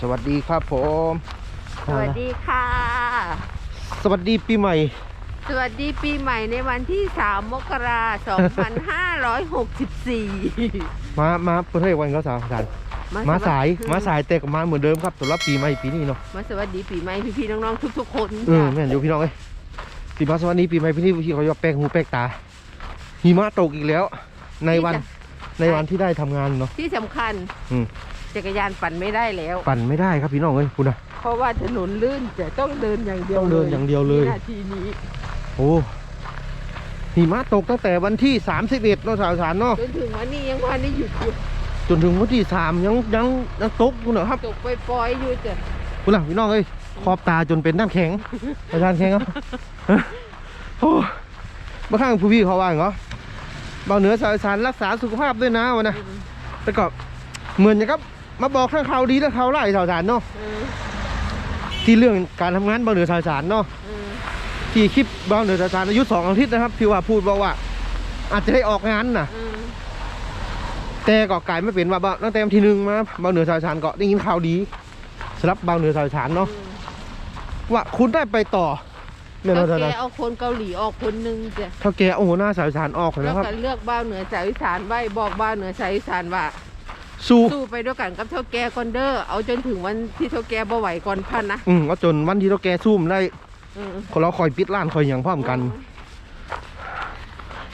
สวัสดีครับผม สวัสดีค่ะ สวัสดีปีใหม่ สวัสดีปีใหม่ในวันที่ 3 มกราคม2564 มามาเพื่อวันก็สาวสารมาสายมาสายแต่ก็มาเหมือนเดิมครับสำหรับปีใหม่ปีนี้เนาะมาสวัสดีปีใหม่พี่ๆน้องๆทุกๆคนเออค่ะแม่นอยู่พี่น้องเอ้ยปีมาสวัสดีปีใหม่ปีนี้พี่เขายกแป้งหูแป้งตาหิมะตกอีกแล้ว ในวันในวันที่ได้ทำงานเนาะที่สำคัญอืม จักรยานปั่นไม่ได้แล้ว ปั่นไม่ได้ครับพี่น้องเอ้ยคุณนะเพราะว่าถนนลื่นจะต้องเดินอย่างเดียวต้องเดินอย่างเดียวเลยนาทีนี้โอ้หิมะตกตั้งแต่วันที่ 31เนาะสาวสารเนาะจนถึงวันนี้ยังวันนี้หยุดอยู่จนถึงวันที่สามยังยังยังตกอยู่เนาะครับตกปล่อยๆอยู่จ้ะคุณล่ะพี่น้องเอ้ยขอบตาจนเป็นน้ำแข็งอาจารย์แข็งครับโอ้บางครั้งผู้พี่เขาว่าอย่างเหรอบางเหนือสายสารรักษาสุขภาพด้วยนะวะนะแต่ก็เหมือนอย่างครับ มาบอกทั้งข่าวดีและข่าวร้ายสาวสารเนาะเออที่เรื่องการทำงานบางเหนือสายสารเนาะเออที่คลิปบางเหนือสายสารอายุสองอาทิตย์นะครับที่ว่าพูดบอกว่า อาจจะได้ออกงานน่ะเออแต่ก็กลายไม่เป็นว่าบ้าตั้งแต่วันที่หนึ่งมาบางเหนือสายสารก็ได้ยินข่าวดีสำหรับบางเหนือสายสารเนาะว่าคุณได้ไปต่อเนี่ยก็เราแกจะเอาคนเกาหลีออกคนหนึงจ้ะถ้าแกโอ้โหหน้าสายสารออกเลยแล้วนะครับก็เลือกบ้าวเหนือสายอีสานไว้บอกบ้าวเหนือสายอีสานว่า สู้สู้ไปด้วยกันกับเท่าแก่ก่อนเด้อเอาจนถึงวันที่เท่าแก่บ่ไหวก่อนพันนะอืมก็จนวันที่เราแกซุ่มได้เออคนเราคอยปิดร้านคอยอย่างพร้อมกัน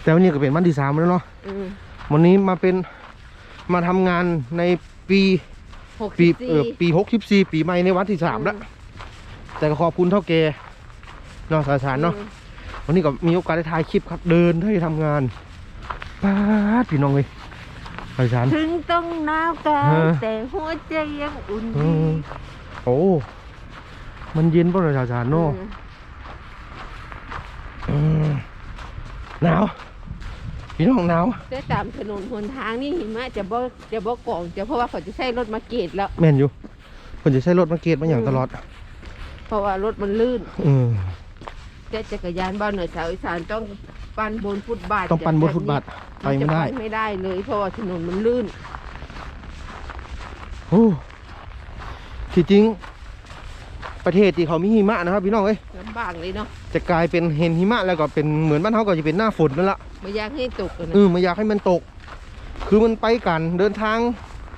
แต่วันนี้ก็เป็นวันที่สามแล้วเนาะเออวันนี้มาเป็นมาทำงานในปีหกปีสิบสี่ เออปีหกสิบสี่ปีใหม่ในวันที่สามแล้วแต่ก็ขอบคุณเท่าแกเนาะสายสารเนาะออวันนี้ก็มีโอกาสได้ถ่ายคลิปครับเดินที่ทำงานป้าดพี่น้องเลย สายสารถึงต้องหนาวกายฮะ แต่หัวใจยังอุ่นอืดีมโอ้มันเย็นป่ะเลยสายสารเนาะเอออืมหนาวพี่น้องหนาวแต่ตามถนนหนทางนี่หิมะจะบ่จะบ่กองจะเพราะว่าเขาจะใช้รถมาเกตแล้ว แม่นอยู่คนจะใช้รถมาเกตมาอย่างอืมตลอดเพราะว่ารถมันลื่น อืม แต่จักรยานบ้านเหนือสายอีสานต้องปั่นบนฟุตบาทต้องปั่นบนฟุตบาทไปไม่ได้จะไม่ได้เลยเพราะว่าถนนมันลื่นโอ้ที่จริง ประเทศที่เขามีหิมะนะครับพี่น้องเอ้ยลำบากเลยเนาะจะกลายเป็นเห็นหิมะแล้วก็เป็นเหมือนบ้านเขาก็จะเป็นหน้าฝนนั่นละไม่อยากให้ตกอะนะเออไม่อยากให้มันตก คือมันไปกันเดินทาง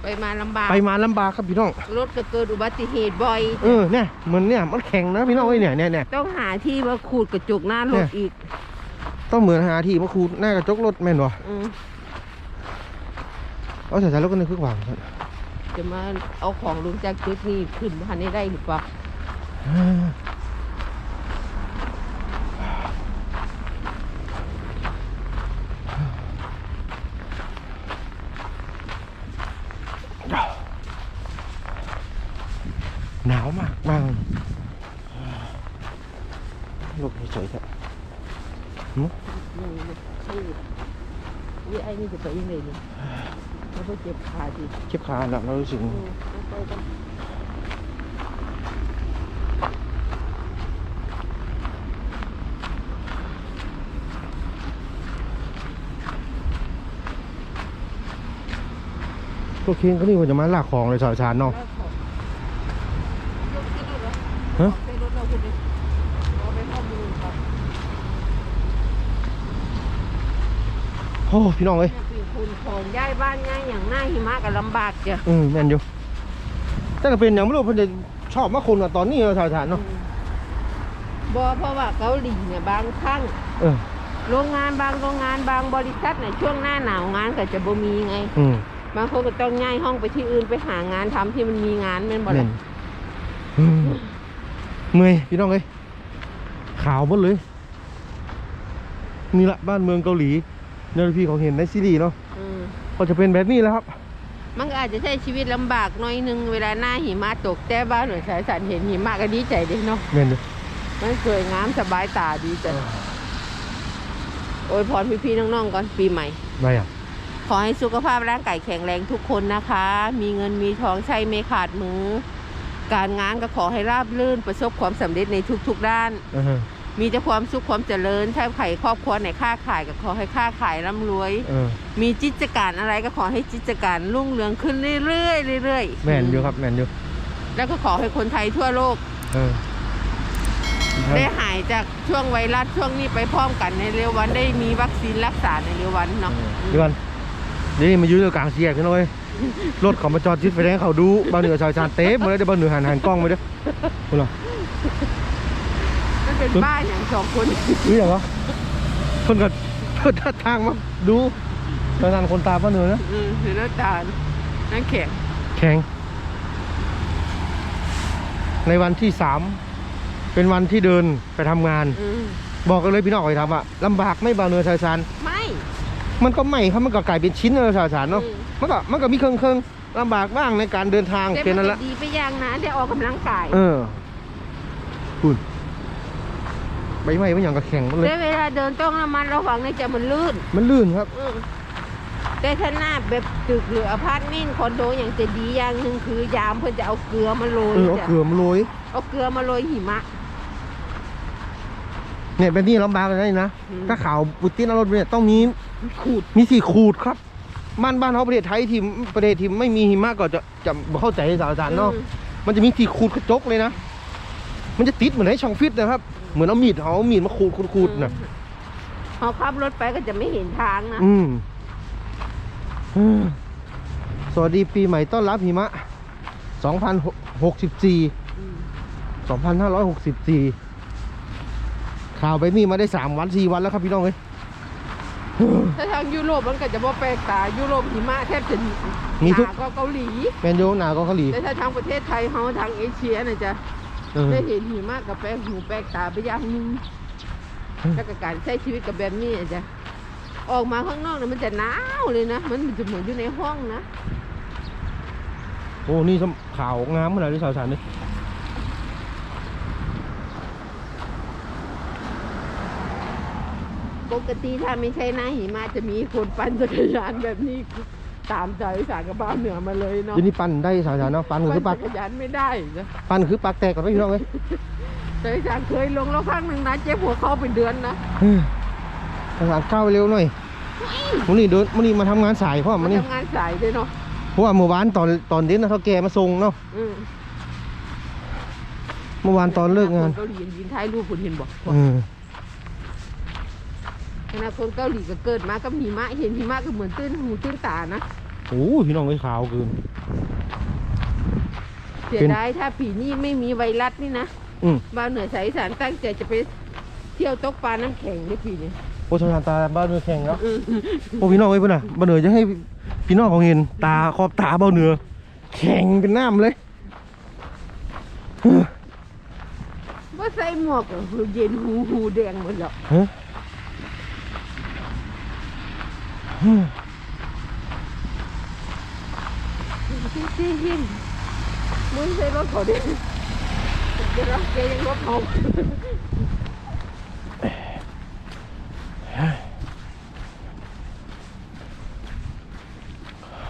ไปมาลำบากไปมาลำบากครับพี่น้องรถก็เกิดอุบัติเหตุบ่อย เออเนี่ยเหมือนเนี่ยมันแข็งนะพี่น้องเอ้ยเนี่ยเนี่ยเนี่ย ต้องหาที่มาขูดกระจกหน้ารถอีกต้องเหมือนหาที่มาคูดหน้ากระจกรถแม่นวะอืมเอาใส่ใส่รถกันในเครื่องวางครับจะมาเอาของลงจากจุดนี้ขึ้นพันได้หรือเปล่า หนาวมากมากลูกเฉยๆครับนี่นี่นี่ไอ้นี่จะไปยังไงนี่เขาไปเจ็บขาดิเจ็บขาหนักเรารู้สึกอืมเอาไปกันพวกเคียงก็นี่ว่าจะมาลากของเลยสาวชานเนาะ แล้วของยกที่รถเหรอ ฮะ ไปรถเราคุณดิเอาไปข้อมูลครับ โอ้พี่น้องเอ้ยเนี่ยปีคุณของย้ายบ้านย้ายอย่างหน้าหิมะก็ลำบากจ้ะอืมแม่นอยู่แต่ก็เป็นอย่างไม่รู้เพิ่นจะชอบมาคนกับตอนนี้เราสาวชานเนาะบอเพราะว่าเกาหลีเนี่ยบางครั้งเออโรงงานบางโรงงานบางบริษัทเนี่ยช่วงหน้าหนาวงานก็จะบ่มีไง อืมบางคนก็ต้องย้ายห้องไปที่อื่นไปหางานทำที่มันมีงานแม่นบ่แม่ล่ะนอืมเมื่อยพี่น้องเอ้ยขาวหมดเลยนี่ละบ้านเมืองเกาหลี เนี่ยพี่เขาเห็นในซีรีส์เนาะอืมก็จะเป็นแบบนี้แหล้วครับ มันก็อาจจะใช้ชีวิตลำบากหน้อยหนึงเวลาหน้าหิมะตกแต่บ้านหน่วยสายสันเห็นหิมะก็ดีใจเด้เนาะ แม่นอยู่มันสวยงามสบายตาดีจ้ะโอ้ยพรพี่ๆน้องๆก่อนปีใหม่ไม่อะขอให้สุขภาพร่างกายแข็งแรงทุกคนนะคะ มีเงินมีทองใช้ไม่ขาดมือ การงานก็ขอให้ราบรื่นประสบความสำเร็จในทุกๆด้าน อ่าฮะ มีแต่ความสุขความเจริญ ถ้าใครครอบครัวไหนค้าขายก็ขอให้ค้าขายร่ำรวย เออมีจิตการอะไรก็ขอให้จิตการรุ่งเรืองขึ้นเรื่อยๆเรื่อยๆแม่นอยู่ครับแม่นอยู่แล้วก็ขอให้คนไทยทั่วโลก เออได้หายจากช่วงไวรัสช่วงนี้ไปพร้อมกันในเร็ววันได้มีวัคซีนรักษาในเร็ววันเนาะเดี๋ยวก่อนเดี๋ยวนี้มายืนอยู่กลางเสียกพี่น้อยรถเขามาจอดชิดไฟแดงเขาดูบ้านเหนือชาวชาญเต๊ะมาเลยเดี๋ยวบ้านเหนือหันหันกล้องไปเด้อคุณเหรอมัน เป็นบ้านอย่างสองคนนี่อย่างเหรอคนก็เพิ่นท่าทางมาดูชาวชาญคนตาบ้านเหนือนะอืมคือหน้าตาลนั่นแข็งแข็ง ในวันที่สามเป็นวันที่เดินไปทำงานอืมบอกกันเลยพี่น้องไปทำอะลำบากไม่เบาเหนือชาวชาญไม่มันก็ไม่ครับมันก็กลายเป็นชิ้นเลยชาวชาญเนาะอืมมันก็มันก็มีเครื่องเครื่องๆลำบากบ้างในการเดินทางแต่เป็นมันั่นนแหละก็ดีไปอย่างนะได้ออกกำลังกายเออคุณ ใบไม้มันอย่างกับแข็งหมดเลย แต่เวลาเดินต้องระมัดระวังในะจะมันลื่นมันลื่นครับ อืมแต่ถ้าหน้าแบบตึกหรืออพาร์ตเมนต์คอนโดอย่างจะดีอย่างหนึ่งคือยามเพื่อจะเอาเกลือมาโรยเออเอาจ้ะเกลือมาโรยเอาเกลือมาโรยหิมะ เนี่ยแบบนี้ลำบากเลยนะ อืม ถ้าข่าวปุตินรถเนี่ยต้องมีขูดมีสี่ขูดครับบ้านบ้านเขาประเทศไทยที่ประเทศที่ไม่มีหิมะก็จะจะบ่เข้าใจสาวสารเนาะ อืมมันจะมีสี่ขูดกระจกเลยนะ มันจะติดเหมือนไอ้ช่องฟิตนะครับ เหมือนเอามีดเขาเอามีดมาขูดขูดขูดนะพอขับรถไปก็จะไม่เห็นทางนะอืมอืมสวัสดีปีใหม่ต้อนรับหิมะ 2064อืม2564 ข่าวไปนี่มาได้ 3 วัน 4 วันแล้วครับพี่น้องเอ้ยถ้าทางยุโรปมันก็จะบ่แปลกตายุโรปหิมะแทบจะมีทุกหนาก็เกาหลีแมนโยหนาวก็เกาหลีแต่ถ้าทางประเทศไทยเฮาทางเอเชียน่ะจะเออ ได้เห็นหิมะกับแปลกหูแปลกตาไปอย่างหนึงอืมแล้วก็การใช้ชีวิตกับแบบนี้อะจ้ะออกมาข้างนอกเนี่ยมันจะหนาวเลยนะ มันจะเหมือนอยู่ในห้องนะ โอ้ นี่สำข่าวงามขนาดนี้สาวสารนี่ปกติถ้าไม่ใช่หน้าหิมะจะมีคนปั่นจักรยานแบบนี้ ตามใจสารกับบ้านเหนือมาเลยเนาะเดี๋ยวนี้ปั่นได้สาวสารเนาะปั่นก็ปั่นคือปัจักกรยานไม่ได้จ้ะปั่นคือปักแตกก่อนไหมพี่น้องเอ้ยแต่สารเคยลงแล้วครั้งหนึ่งนะเจ็บหัวเข่าเป็นเดือนนะเฮ้ยสาวสารก้าวไปเร็วหน่อยมันนี่เดินมันนี่มาทำงานสายเพราะมัมันนนี่ทำงานสายด้วยเนาะเพราะว่าเมื่อวานตอนตอนเย็นนะเขาแกมาส่งเนาะอืมเมื่อวานตอนเลิกงานคเกาหลียินท้ายรูปคุณเห็นบอกเออข ณะคนเกาหลีก็เกิดมากับหิมะเห็นหิมะก็เหมือนตื้นหูตื้นตานะโอ้ยพี่น้องเอ้ยขาวเกินเสียเป็นดายถ้าปีนี้ไม่มีไวรัสนี่นะอืมบ้านเหนือสายอีสานตั้งใจจะไปเที่ยวตกปลาน้ำแข็งในปีนี้โอ้ชาวนาตาบ้านเนือแข่งแล้วโอ้พี่น้องเอ้ยเพื่อนอะบ้านเหนือจะให้พี่น้องเขาเห็นตาขอบตาบ้านเหนือ แข็งเป็นน้ำเลยว่าใส่หมวกก็คือเย็นหูหูแดงหมดแล้ว ฮะ จริงๆมึงใส่รถเขาเด็กเดี๋ยวเราแกยังรถเขา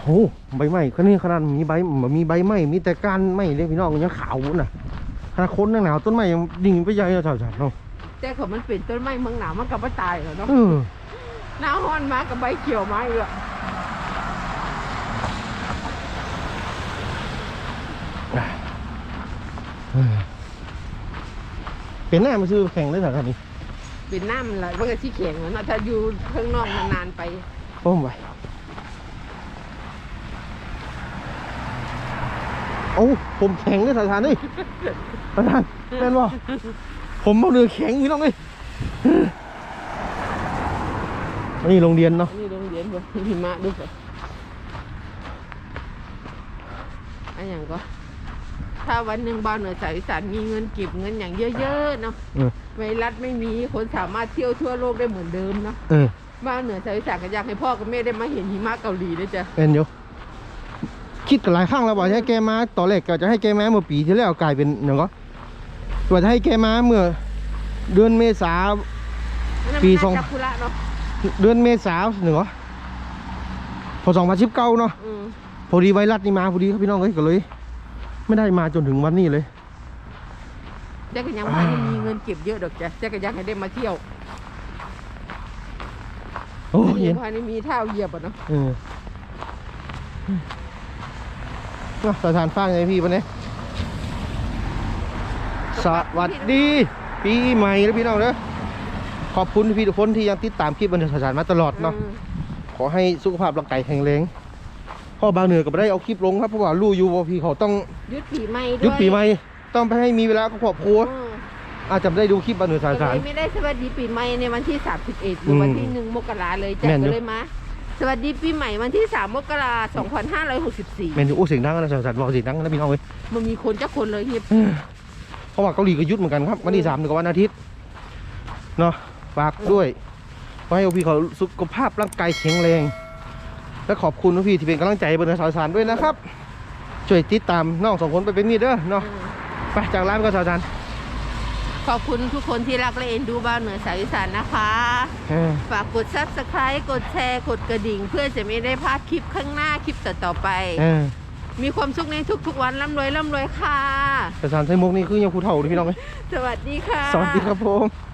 โอ้ใบไม้ก็นี่ขนาดมีใบบ่มีใบไม้มีแต่ก้านไม้เลยพี่น้องยังขาวน่ะขนาดคนหนาวต้นไม้ยังดิ่งไปใหญ่เลยชาวๆเนาะแต่เขามันเป็นต้นไม้เมืองหนาวมันกับว่าตายเหรอเนาะเออ หน้าฮ้อนมากับใบเขียวมาอีกอะเออเป็นหน้ามาซื้อแข่งได้สักคันนี้เป็นน้ำมันละมันก็ที่แข็งแล้วเนาะถ้าอยู่ข้างนอกนานๆไปโอ้มไปโอ้ผมแข็งได้สักคันนี่ประธานแม่นบ่ผมเอาเรือแข็งพี่น้องเอ้ย นี่โรงเรียนเนาะ นี่โรงเรียนบนหิมะดูสิอันอย่างก็ ถ้าวันหนึ่งบ้านเหนือสายอีสานมีเงินเก็บเงินอย่างเยอะๆเนาะเออไวรัสไม่มีคนสามารถเที่ยวทั่วโลกได้เหมือนเดิมเนาะเออบ้านเหนือสายอีสานก็อยากให้พ่อกับแม่ได้มาเห็นหิมะเกาหลีด้วยจ้ะเป็นอยู่คิดกันหลายครั้งแล้วว่าจะให้แกมาตอนแรกก็จะให้แกมาเมื่อปีที่แล้วกลายเป็นอย่างก็ว่าจะให้แกมาเมื่อเดือนเมษา อันนั้นปีมันสอง น่าจะคุระเนาะ เดือนเมษาหนึ่งเหรอพอสองพันสิบเก้าเนาะอืมพอดีไวรัสนี่มาพอดีครับพี่น้องเอ้ยก็เลย ไม่ได้มาจนถึงวันนี้เลยเจ๊ก็ยังไม่ได้มีเงินเก็บเยอะดอกจ้ะเจ๊ก็อยากให้ได้มาเที่ยวโอ้เย็นภายในมีเท้าเหยียบอะเนาะเอออะสถานฟ้าไงพี่ปะเนี่ยสวัสดี ปีใหม่แล้วพี่น้องเด้อ ขอบคุณพี่ทุกคนที่ยังติดตามคลิปบันเทิงสารมาตลอดเนาะอืมขอให้สุขภาพร่างกายแข็งแรงพ่อบางเหนือก็ไม่ได้เอาคลิปลงครับเพราะว่ารู้อยู่ว่าพี่เขาต้องหยุดปีใหม่ด้วยหยุดปีใหม่ต้องไปให้มีเวลากับครอบครัวอืมอาจจะไม่ได้ดูคลิปบันเทิงสารก็สารเลยไม่ได้สวัสดีปีใหม่ในวันที่31หรือวันที่อืมหนึ่งมกราเลยจ้ะแม่นอยู่ก็เลยมาสวัสดีปีใหม่วันที่ 3 มกราคม2564เมนูโอ้เสียงดังนะสารสารบอกเสียงดังนะพี่น้องเว้ยมันมีคนจะคนเลยเฮียเพราะว่าเกาหลีก็หยุดเหมือนกันครับวันที่สามถึงกับวันอาทิตย์เนาะ ฝากด้วยขอให้พี่เขาสุขภาพร่างกายแข็งแรง และขอบคุณพี่ที่เป็นกำลังใจบนสารสารด้วยนะครับ ช่วยติดตามน้องสองคนไปเป็นมีดเด้อเนาะไปจากร้านก็สารสารขอบคุณทุกคนที่รักและเอ็นดูบ้านเหนือสายอีสานนะคะเออฝากกด subscribe กดแชร์ กดกระดิ่ง เพื่อจะไม่ได้พลาดคลิปข้างหน้าคลิปต่อๆไปเออมีความสุขในทุกๆวันร่ำรวยร่ำรวยค่ะสารสารไทยมุกนี่คือยังผู้เฒ่าเลยพี่น้องเอ้ยสวัสดีค่ะ สวัสดีครับผม